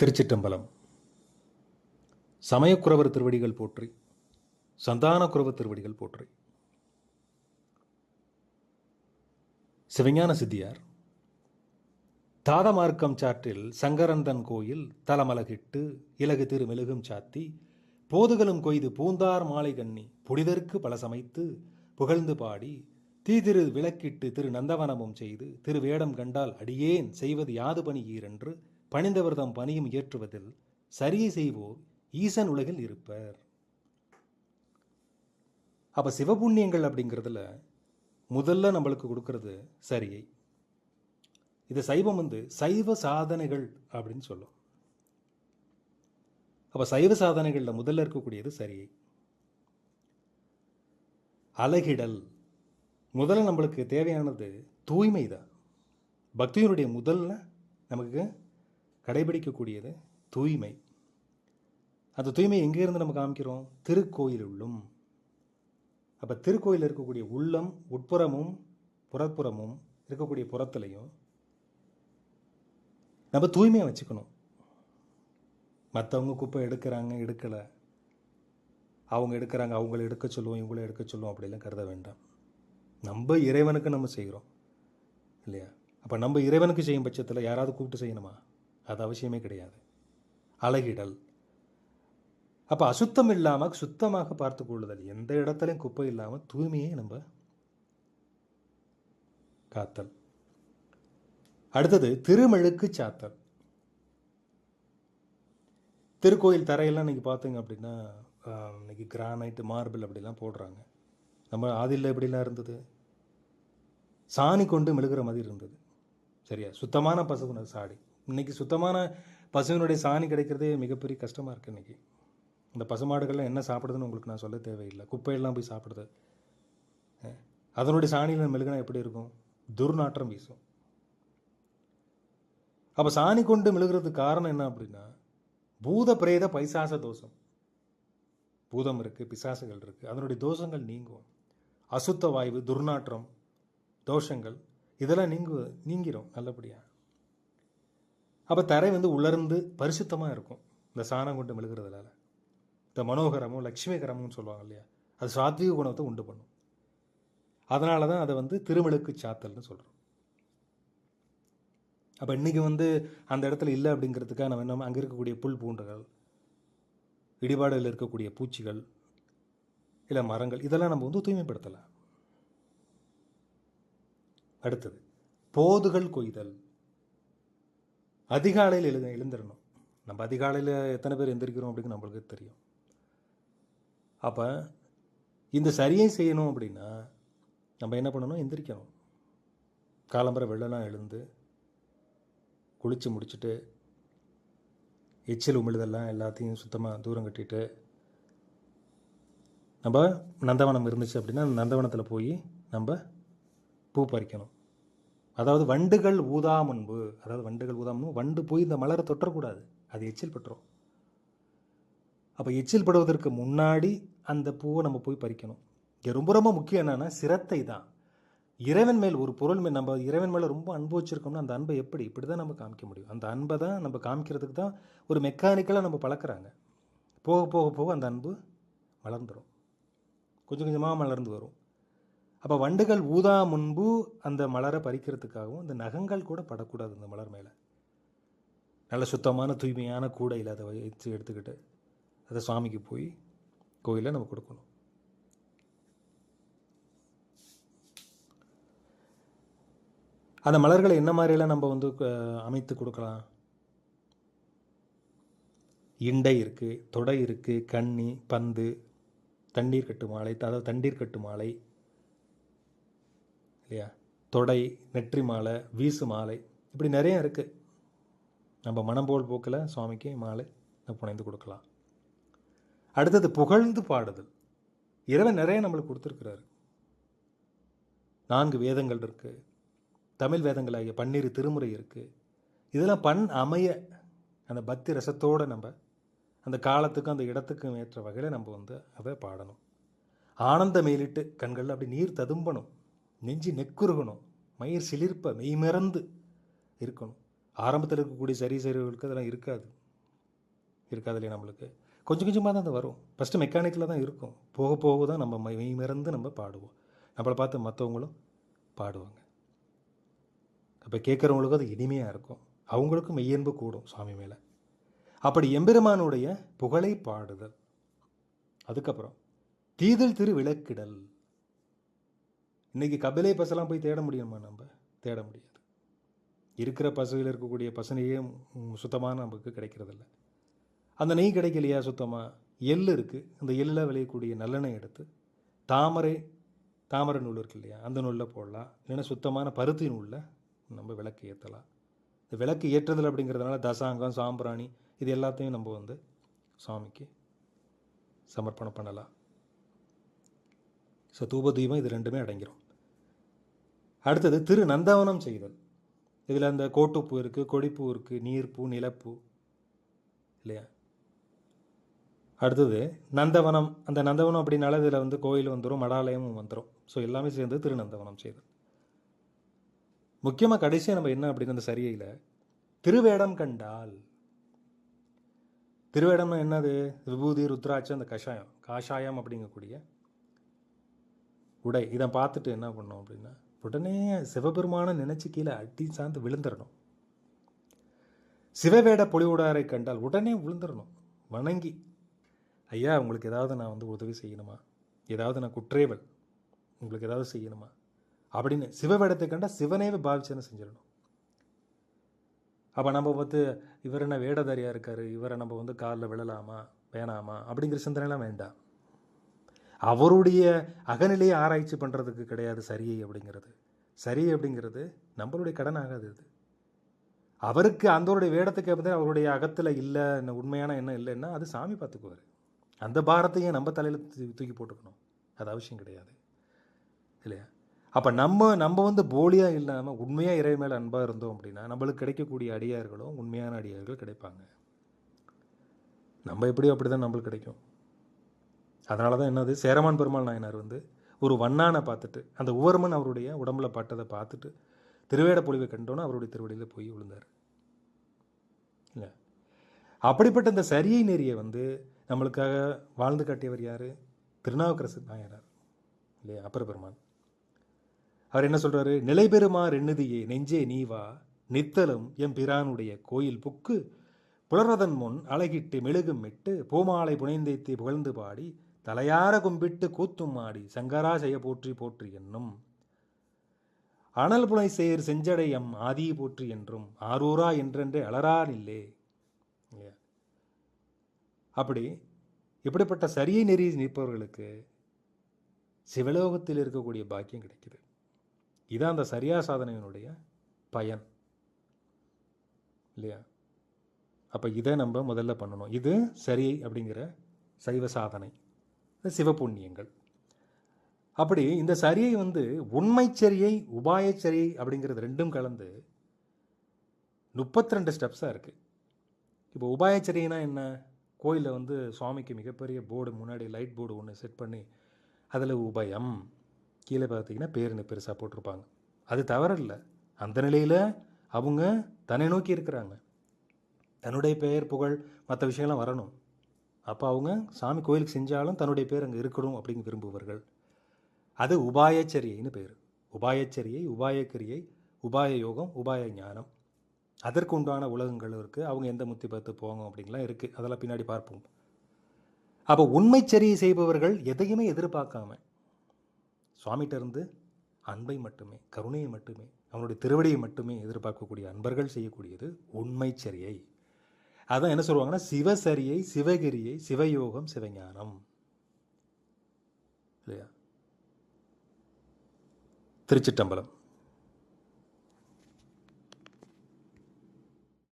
திருச்சிட்டம்பலம். சமயக்குறவர் திருவடிகள் போற்றி சந்தானக்குறவர் திருவடிகள் போற்றி. சிவஞான சித்தியார் தாதமார்க்கம் சாற்றில் சங்கரந்தன் கோயில் தலமலகிட்டு இலகு திரு மெழுகும் சாத்தி போதுகளும் கொய்து பூந்தார் மாலை கண்ணி புனிதற்கு பல சமைத்து புகழ்ந்து பாடி தீதிரு விளக்கிட்டு திரு நந்தவனமும் செய்து திரு வேடம் கண்டால் அடியேன் செய்வது யாது பணி ஈரென்று பணிந்தவர்தம் பணியும் இயற்றுவதில் சரியை செய்வோர் ஈசன் உலகில் இருப்பர். அப்ப சிவபுண்ணியங்கள் அப்படிங்கிறதுல முதல்ல நம்மளுக்கு கொடுக்கறது சரியை. இது சைவம் வந்து சைவ சாதனைகள் அப்படின்னு சொல்லும். அப்ப சைவ சாதனைகளில் முதல்ல இருக்கக்கூடியது சரியை. அழகிடல். முதல்ல நம்மளுக்கு தேவையானது தூய்மை தான் பக்தியினுடைய முதல்ல நமக்கு கடைபிடிக்கக்கூடியது தூய்மை. அந்த தூய்மை எங்கேருந்து நம்ம காமிக்கிறோம்? திருக்கோயில் உள்ளும் அப்போ திருக்கோயில் இருக்கக்கூடிய உள்ளம் உட்புறமும் புறப்புறமும் இருக்கக்கூடிய புறத்துலையும் நம்ம தூய்மையாக வச்சுக்கணும். மற்றவங்க குப்பை எடுக்கிறாங்க எடுக்கலை. அவங்க எடுக்கிறாங்க அவங்கள எடுக்க சொல்லுவோம் இவங்கள எடுக்க சொல்லுவோம் அப்படிலாம் கருத வேண்டாம். நம்ம இறைவனுக்கு நம்ம செய்கிறோம். இல்லையா? அப்போ நம்ம இறைவனுக்கு செய்யும் பட்சத்தில் யாராவது கூப்பிட்டு செய்யணுமா? அது அவசியமே கிடையாது. அழகிடல். அப்போ அசுத்தம் இல்லாமல் சுத்தமாக பார்த்து கொள்ளுதல் எந்த இடத்துலையும் குப்பை இல்லாமல் தூய்மையை நம்ம காத்தல். அடுத்தது திருமெழுக்கு சாத்தல். திருக்கோயில் தரையெல்லாம் இன்னைக்கு பார்த்தீங்க அப்படின்னா இன்றைக்கி இன்னைக்கு கிரானைட் மார்பிள் அப்படிலாம் போடுறாங்க. நம்ம ஆதியில் எப்படிலாம் இருந்தது? சாணி கொண்டு மெழுகிற மாதிரி இருந்தது. சரியா? சுத்தமான பசுவின சாடி இன்னைக்கு சுத்தமான பசுவினுடைய சாணி கிடைக்கிறதே மிகப்பெரிய கஷ்டமாக இருக்குது இன்னைக்கு. இந்த பசுமாடுகள்லாம் என்ன சாப்பிடுதுன்னு உங்களுக்கு நான் சொல்ல தேவையில்லை. குப்பையெல்லாம் போய் சாப்பிடுது. அதனுடைய சாணியில் மெழுகினா எப்படி இருக்கும்? துர்நாற்றம் வீசும். அப்போ சாணி கொண்டு மெழுகிறதுக்கு காரணம் என்ன அப்படின்னா பூத பிரேத பைசாச தோஷம். பூதம் இருக்குது பிசாசுகள் இருக்குது அதனுடைய தோஷங்கள் நீங்கும். அசுத்த வாய்வு துர்நாற்றம் தோஷங்கள் இதெல்லாம் நீங்கு நீங்கிரும் நல்லபடியாக அப்போ தரை வந்து உலர்ந்து பரிசுத்தமாக இருக்கும். இந்த சாணம் கொண்டு மெழுகிறதுனால. இந்த மனோகரமும் லட்சுமிகரமும் சொல்லுவாங்க இல்லையா? அது சாத்வீக குணத்தை உண்டு பண்ணும். அதனால தான் அதை வந்து திருமெழுக்கு சாத்தல்னு சொல்கிறோம் அப்போ இன்றைக்கி வந்து அந்த இடத்துல இல்லை அப்படிங்கிறதுக்காக நம்ம என்ன அங்கே இருக்கக்கூடிய புல் பூண்டுகள் இடிபாடுகளில் இருக்கக்கூடிய பூச்சிகள் இல்லை மரங்கள் இதெல்லாம் நம்ம வந்து தூய்மைப்படுத்தலாம். அடுத்தது போதுகள் கொய்தல். அதிகாலையில் எழு எழுந்திரணும் நம்ம அதிகாலையில் எத்தனை பேர் எந்திரிக்கிறோம் அப்படின்னு நம்மளுக்கு தெரியும். அப்போ இந்த சரியை செய்யணும் அப்படின்னா நம்ம என்ன பண்ணணும்? எந்திரிக்கணும். காலம்பரை வெள்ளெல்லாம் எழுந்து குளித்து முடிச்சுட்டு எச்சில் உமிழுதெல்லாம் எல்லாத்தையும் சுத்தமாக தூரம் கட்டிட்டு நம்ம நந்தவனம் இருந்துச்சு அப்படின்னா அந்த நந்தவனத்தில் போய் நம்ம பூ பறிக்கணும். அதாவது வண்டுகள் ஊதா முன்பு அதாவது வண்டுகள் ஊதா முன்பு வண்டு போய் இந்த மலரை தொற்றக்கூடாது அது எச்சில் பட்டுரும். அப்போ எச்சில் படுவதற்கு முன்னாடி அந்த பூவை நம்ம போய் பறிக்கணும். இங்கே ரொம்ப ரொம்ப முக்கியம் என்னென்னா சிரத்தை தான். இறைவன் மேல் ஒரு பொருள் மேல் நம்ம இறைவன் மேலே ரொம்ப அன்பு வச்சிருக்கோம்னா அந்த அன்பை எப்படி? இப்படி தான் நம்ம காமிக்க முடியும். அந்த அன்பை தான் நம்ம காமிக்கிறதுக்கு தான் ஒரு மெக்கானிக்கலாக நம்ம பழக்கிறாங்க. போக போக போக அந்த அன்பு மலர்ந்துடும் கொஞ்சம் கொஞ்சமாக மலர்ந்து வரும். அப்போ வண்டுகள் ஊதா முன்பு அந்த மலரை பறிக்கிறதுக்காகவும் இந்த நகங்கள் கூட படக்கூடாது அந்த மலர் மேலே. நல்ல சுத்தமான தூய்மையான கூடையில் அதை வச்சு எடுத்துக்கிட்டு அதை சுவாமிக்கு போய் கோயிலில் நம்ம கொடுக்கணும். அந்த மலர்களை என்ன மாதிரியெல்லாம் நம்ம வந்து அமைத்து கொடுக்கலாம்? இண்டை இருக்குது தொடை இருக்குது கண்ணி பந்து தண்ணீர் கட்டு மாலை அதாவது தண்ணீர் கட்டு மாலை இல்லையா? தொடை நெற்றி மாலை வீசு மாலை இப்படி நிறைய இருக்குது நம்ம மனம் போல் போக்கில் சுவாமிக்கு மாலை புனைந்து கொடுக்கலாம். அடுத்தது புகழ்ந்து பாடுதல். இறைவன் நிறைய நம்மளுக்கு கொடுத்துருக்கிறாரு. நான்கு வேதங்கள் இருக்குது தமிழ் வேதங்களாகிய பன்னிரு திருமுறை இருக்குது இதெல்லாம் பண் அமைய அந்த பக்தி ரசத்தோடு நம்ம அந்த காலத்துக்கும் அந்த இடத்துக்கும் ஏற்ற வகையில் நம்ம வந்து அதை பாடணும். ஆனந்த மேலிட்டு கண்களில் அப்படி நீர் ததும்பணும். நெஞ்சு நெக்குருகணும். மயிர் சிலிர்ப்ப மெய்மறந்து இருக்கணும். ஆரம்பத்தில் இருக்கக்கூடிய சரி சரிவுகளுக்கு அதெல்லாம் இருக்காது. இருக்காது இல்லையா நம்மளுக்கு? கொஞ்சம் கொஞ்சமாக தான் அது வரும். ஃபஸ்ட்டு மெக்கானிக்கில் தான் இருக்கும். போக போக தான் நம்ம மெய் மறந்து நம்ம பாடுவோம். நம்மளை பார்த்து மற்றவங்களும் பாடுவாங்க. அப்போ கேட்குறவங்களுக்கும் அது இனிமையாக இருக்கும். அவங்களுக்கும் மெய்யன்பு கூடும் சுவாமி மேலே. அப்படி எம்பெருமானுடைய புகழை பாடுதல். அதுக்கப்புறம் தீதல் திரு விளக்கிடல் இன்றைக்கி கபிலை பசெல்லாம் போய் தேட முடியுமா நம்ம? தேட முடியாது. இருக்கிற பசுவில் இருக்கக்கூடிய பசுனையே சுத்தமாக நமக்கு கிடைக்கிறதில்ல. அந்த நெய் கிடைக்கலையா சுத்தமாக எள் இருக்குது அந்த எள்ளில் விளையக்கூடிய நல்லெண்ணெய் எடுத்து தாமரை தாமரை நூல் இருக்கு இல்லையா? அந்த நூலில் போடலாம். இல்லைன்னா சுத்தமான பருத்தி நூலில் நம்ம விளக்கு ஏற்றலாம் இந்த விளக்கு ஏற்றுதல் அப்படிங்கிறதுனால தசாங்கம் சாம்பிராணி இது எல்லாத்தையும் நம்ம வந்து சுவாமிக்கு சமர்ப்பணம் பண்ணலாம். ஸோ தூப தீபம் இது ரெண்டுமே அடங்கிரும். அடுத்தது திரு நந்தவனம் செய்தல். இதில் அந்த கோட்டுப்பூ இருக்குது கொடிப்பூ இருக்குது நீர்ப்பூ நிலப்பூ இல்லையா? அடுத்தது நந்தவனம். அந்த நந்தவனம் அப்படின்னால இதில் வந்து கோயில் வந்துடும் மடாலயமும் வந்துடும் ஸோ எல்லாமே சேர்ந்து திருநந்தவனம் செய்தல். முக்கியமாக கடைசியாக நம்ம என்ன அப்படின்னு அந்த சரியையில் திருவேடம் கண்டால். திருவேடம்னா என்னது? விபூதி ருத்ராட்சம் அந்த கஷாயம். காஷாயம் அப்படிங்கக்கூடிய உடை. இதை பார்த்துட்டு என்ன பண்ணோம் அப்படின்னா உடனே சிவபெருமானை நினச்சி கீழே அடி சார்ந்து விழுந்துடணும் சிவவேட பொலிவுடாரை கண்டால் உடனே விழுந்துடணும் வணங்கி ஐயா உங்களுக்கு ஏதாவது நான் வந்து உதவி செய்யணுமா? ஏதாவது நான் குற்றேவல்? உங்களுக்கு ஏதாவது செய்யணுமா? அப்படின்னு சிவவேடத்தை கண்டால் சிவனேவே பாவிச்சேன்னு செஞ்சிடணும். அப்போ நம்ம பார்த்து இவர் என்ன வேடதாரியாக இருக்கார்? இவரை நம்ம வந்து காலில் விழலாமா? வேணாமா? அப்படிங்கிற சிந்தனைலாம் வேண்டாம். அவருடைய அகநிலையை ஆராய்ச்சி பண்ணுறதுக்கு கிடையாது சரியை அப்படிங்கிறது. சரி அப்படிங்கிறது நம்மளுடைய கடன் ஆகாது இது. அவருக்கு அந்தவருடைய வேடத்துக்கு வந்து அவருடைய அகத்தில் இல்லை என்ன உண்மையான என்ன இல்லைன்னா அது சாமி பார்த்துக்குவார். அந்த பாரத்தையும் நம்ம தலையில் தூக்கி போட்டுக்கணும். அது அவசியம் கிடையாது. இல்லையா? அப்போ நம்ம நம்ம வந்து போலியாக இல்லாமல் உண்மையாக இறை மேலே அன்பாக இருந்தோம் அப்படின்னா நம்மளுக்கு கிடைக்கக்கூடிய அடியார்களும் உண்மையான அடியார்கள் கிடைப்பாங்க. நம்ம எப்படியோ அப்படி தான் நம்மளுக்கு கிடைக்கும். அதனால தான் என்னது? சேரமான் பெருமாள் நாயனார் வந்து ஒரு வண்ணானை பார்த்துட்டு அந்த உவர்மன் அவருடைய உடம்புல பட்டதை பார்த்துட்டு திருவேட பொழிவை கண்டோன்னு அவருடைய திருவடியில் போய் விழுந்தார். இல்லை. அப்படிப்பட்ட இந்த சரியை நெறியை வந்து நம்மளுக்காக வாழ்ந்து காட்டியவர் யார்? திருநாவுக்கரசு நாயனார். இல்லையா? அப்பர் பெருமான் அவர் என்ன சொல்கிறாரு நிலைபெருமா ரெண்ணுதியே எண்ணுதியே நெஞ்சே நீவா நித்தலும் எம் பிரானுடைய கோயில் புக்கு புலர்வதன் முன் அழகிட்டு மெழுகும் மிட்டு பூமாலை புனைந்தைத்து புகழ்ந்து பாடி தலையார கும்பிட்டு கூத்தும் ஆடி சங்கராசய போற்றி போற்றி என்னும். அனல் புனை சேர் செஞ்சடை எம் ஆதி போற்றி என்றும் ஆரூரா என்றென்று அலரான் இல்லே. இல்லையா அப்படி இப்படிப்பட்ட சரியை நெறி நிற்பவர்களுக்கு சிவலோகத்தில் இருக்கக்கூடிய பாக்கியம் கிடைக்குது. இதான் அந்த சரியா சாதனையினுடைய பயன். இல்லையா? அப்போ இதை நம்ம முதல்ல பண்ணணும். இது சரி அப்படிங்கிற சைவ சாதனை. சிவபுண்ணியங்கள். அப்படி இந்த சரியை வந்து உண்மைச்சரியை உபாயச்சரியை அப்படிங்கிறது ரெண்டும் கலந்து முப்பத்தி ரெண்டு ஸ்டெப்ஸாக இருக்குது இப்போ உபாயச்சரியனா என்ன? கோயிலில் வந்து சுவாமிக்கு மிகப்பெரிய போர்டு முன்னாடி லைட் போர்டு ஒன்று செட் பண்ணி அதில் உபயம். கீழே பார்த்தீங்கன்னா பேருன்னு பெருசாக போட்டிருப்பாங்க. அது தவறில்லை. அந்த நிலையில் அவங்க தன்னை நோக்கி இருக்கிறாங்க. தன்னுடைய பெயர் புகழ் மற்ற விஷயம்லாம் வரணும். அப்போ அவங்க சாமி கோயிலுக்கு செஞ்சாலும் தன்னுடைய பேர் அங்கே இருக்கணும் அப்படின்னு விரும்புவார்கள். அது உபாயச்சரியைன்னு பேர். உபாயச்சரியை உபாயக்கிரியை உபாய யோகம் உபாய ஞானம். அதற்கு உண்டான உலகங்கள் இருக்குது அவங்க எந்த முத்தி பார்த்து போங்க அப்படின்லாம் இருக்குது அதெல்லாம் பின்னாடி பார்ப்போம். அப்போ உண்மைச்சரியை செய்பவர்கள் எதையுமே எதிர்பார்க்காம சுவாமிகிட்ட இருந்து அன்பை மட்டுமே கருணையை மட்டுமே அவனுடைய திருவடியை மட்டுமே எதிர்பார்க்கக்கூடிய அன்பர்கள் செய்யக்கூடியது உண்மைச்சரியை. அதான் என்ன சொல்லுவாங்கன்னா சிவசரியை சிவகிரியை சிவயோகம் சிவஞானம். இல்லையா? திருச்சிட்டம்பலம்